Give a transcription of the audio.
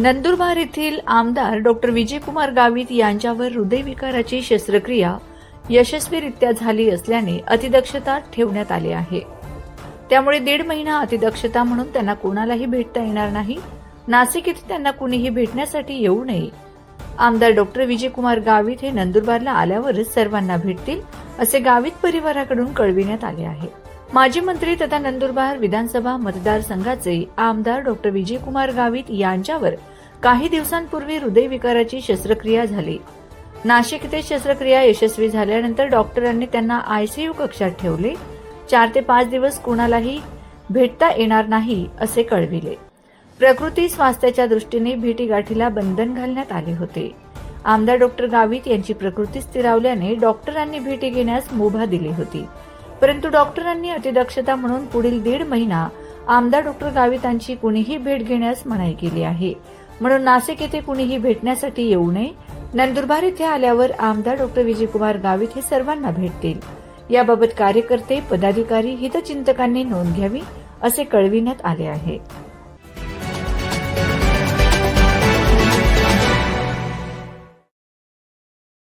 नंदुरबार येथील आमदार डॉक्टर विजयकुमार गावित यांच्यावर हृदयविकाराची शस्त्रक्रिया यशस्वीरित्या झाली असल्याने अतिदक्षता ठेवण्यात आली आहे. त्यामुळे दीड महिना अतिदक्षता म्हणून त्यांना कोणालाही भेटता येणार नाही. नाशिक येथे त्यांना कुणीही भेटण्यासाठी येऊ नये. आमदार डॉक्टर विजयकुमार गावित हे नंदुरबारला आल्यावरच सर्वांना भेटतील असे गावित परिवाराकडून कळविण्यात आले आहे. माजी मंत्री तथा नंदुरबार विधानसभा मतदारसंघाचे आमदार डॉक्टर विजयकुमार गावित यांच्यावर काही दिवसांपूर्वी हृदयविकाराची शस्त्रक्रिया झाली. नाशिक येथे शस्त्रक्रिया यशस्वी झाल्यानंतर डॉक्टरांनी त्यांना आयसीयू कक्षात ठेवले. चार ते पाच दिवस कुणालाही भेटता येणार नाही असे कळविले. प्रकृती स्वास्थ्याच्या दृष्टीने भेटीगाठीला बंधन घालण्यात आले होते. आमदार डॉक्टर गावित यांची प्रकृती स्थिरावल्याने डॉक्टरांनी भेटी घेण्यास मुभा दिली होती. परंतु डॉक्टरांनी अतिदक्षता म्हणून पुढील दीड महिना आमदार डॉक्टर गावितांची कुणीही भेट घेण्यास मनाई केली आहे. म्हणून नाशिक येथे कुणीही भेटण्यासाठी येऊ नये. नंदुरबार येथे आल्यावर आमदार डॉक्टर विजयकुमार गावित हे सर्वांना भेटतील. याबाबत कार्यकर्ते पदाधिकारी हितचिंतकांनी नोंद घ्यावी असे कळविण्यात आले आहे.